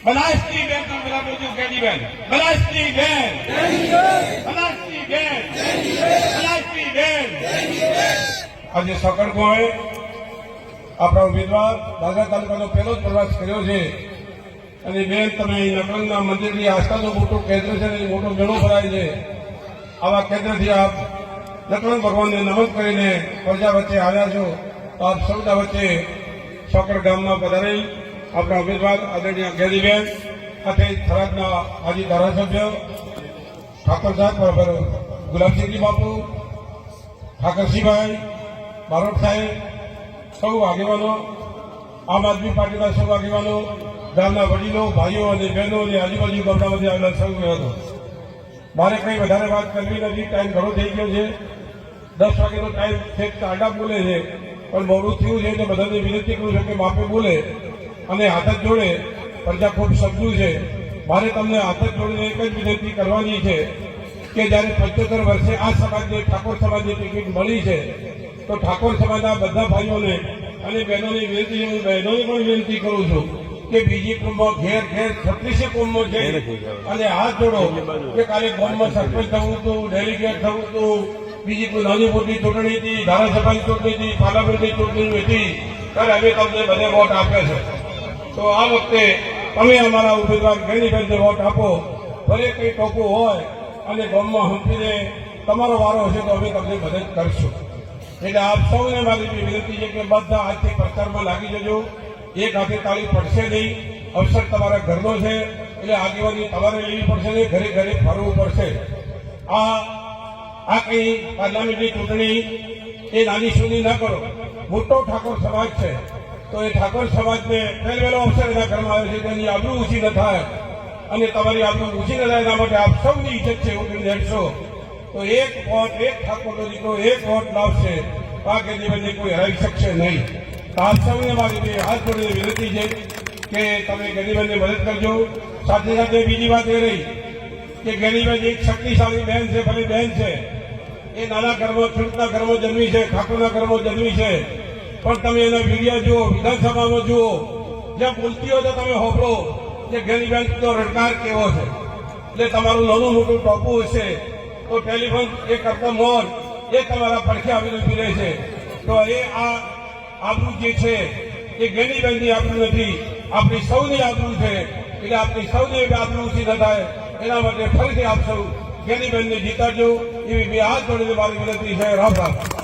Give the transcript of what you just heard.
બનાસની બેન તમે બધા બોલજો કેદી બેન બનાસની બેન બનાસની બેન બનાસની બેન આજે સકડગોએ આપણા ઉમેદવાર દાદરા તાલુકાનો પહેલો જ પ્રવાસ કર્યો છે અને બેન તમે નકલના મંદિરની આસ્થાનું મોટું કેન્દ્ર છે અને મોટું મેળો ભરાય છે આવા કેન્દ્રથી આપ નકલન ભગવાનને નમન કરીને પ્રજા વચ્ચે આવ્યા છો તો આપ સૌના વચ્ચે સોકર ગામમાં પધારેલ આપણા ઉમેદવાર આદરણીય ગેરીબેન સાથે થરાદના માજી ધારાસભ્ય ઠાકોર સાહેબ, બરાબર ગુલાબસિંહજી બાપુ, ઠાકરસિંહભાઈ, બારોટ સાહેબ, સૌ આગેવાનો, આમ આદમી પાર્ટીના સૌ આગેવાનો, ગામના વડીલો, ભાઈઓ અને બહેનો અને આજુબાજુ ગામડામાંથી આવેલા સૌ હતો મારે કંઈ વધારે વાત કરવી નથી, ટાઈમ ઘણો થઈ ગયો છે. દસ વાગ્યાનો ટાઈમ છેક આડા બોલે છે. પણ મોડું થયું છે તો બધાને વિનંતી કરું છું કે માપે બોલે. અને હાથ જ જોડે પ્રજા ખૂબ સમજુ છે. મારે તમને હાથ જ જોડીને એક જ વિનંતી કરવાની છે કે જ્યારે પંચોતેર વર્ષે આ સમાજને ઠાકોર સમાજની ટિકિટ મળી છે તો ઠાકોર સમાજના બધા ભાઈઓને અને બહેનોની વિનંતી હું બહેનોને પણ વિનંતી કરું છું કે બીજી કુંભો ઘેર ઘેર છત્રીસે કુંભો જઈ અને હાથ જોડો કે કાલે ગામમાં સરપંચ થવું હતું ડેલિગેટ થવું હતું બીજી કોઈ નાની મોટી ચૂંટણી હતી ધારાસભાની ચૂંટણી હતી પાર્લામેન્ટની ચૂંટણી હતી ત્યારે અમે તમને બધે વોટ આપ્યા છે. તો આ વખતે તમે અમારા ઉમેદવાર ગેનીબેનને વોટ આપો. ભલે કંઈ ટોપું હોય, અને ગામમાં હંપીને તમારો વારો હશે તો અમે તમને મદદ કરશું. એટલે આપ સૌને મારી વિનંતી છે કે બધા આજથી પ્રચારમાં લાગી જજો. એક હાથે તાળી પડશે નહીં, અવસર તમારા ઘરનો છે, એટલે આગેવાની તમારે લેવી પડશે નહીં ઘરે ઘરે ફરવું પડશે. આ આ કઈ પાર્લામેન્ટની ચૂંટણી, એ નાની સુની ન કરો. મોટો ઠાકોર સમાજ છે. તો એ ઠાકોર સમાજને પહેલવેલો અવસર એના ઘરમાં આવે છે, તેની આબરૂ ઊંચી ન થાય. અને તમારી આબરૂ ઊંચી ન થાય એના માટે આપ સૌની ઇજ્જત છે, એવું જાણશો તો એક વોટ, એક ઠાકોરનો દીકરો એક વોટ લાવશે. આ જીવનને કોઈ હરાવી શકશે નહીં. આપ સૌને મારી બે હાથ જોડીને વિનંતી છે કે તમે ગરીબેનને મદદ કરજો. સાથે સાથે બીજી વાત એ રહી કે ગરીબન એક શક્તિશાળી બહેન છે ભલે બહેન છે. એ નાના ઘરમાં, ખેડૂતના ઘરમાં જન્મી છે, ઠાકોરના ઘરમાં જન્મી છે. પણ તમે એના વીડિયો જુઓ, વિધાનસભામાં જુઓ, જ્યાં બોલતી હોય તો તમે હોપડો કે ગરીબેન રણકાર કેવો છે? એટલે તમારું નાનું મોટું ટોપું હશે, તો ટેલિફોન એ કરતા મોર એ તમારા પડખે આવીને ઊભી રહે છે. તો એ આ આબરૂ જે છે, એ ગેનીબેનની આબરૂ નથી. આપણી સૌની આબરૂ છે. એટલે આપણી સૌની આબરૂ ઊંચી ન થાય. એના માટે ફરીથી આપ સૌ ગેનીબેનને જીતાડજો. એવી બે હાથ જોડીને મારી વિનંતી છે. રામ રામ.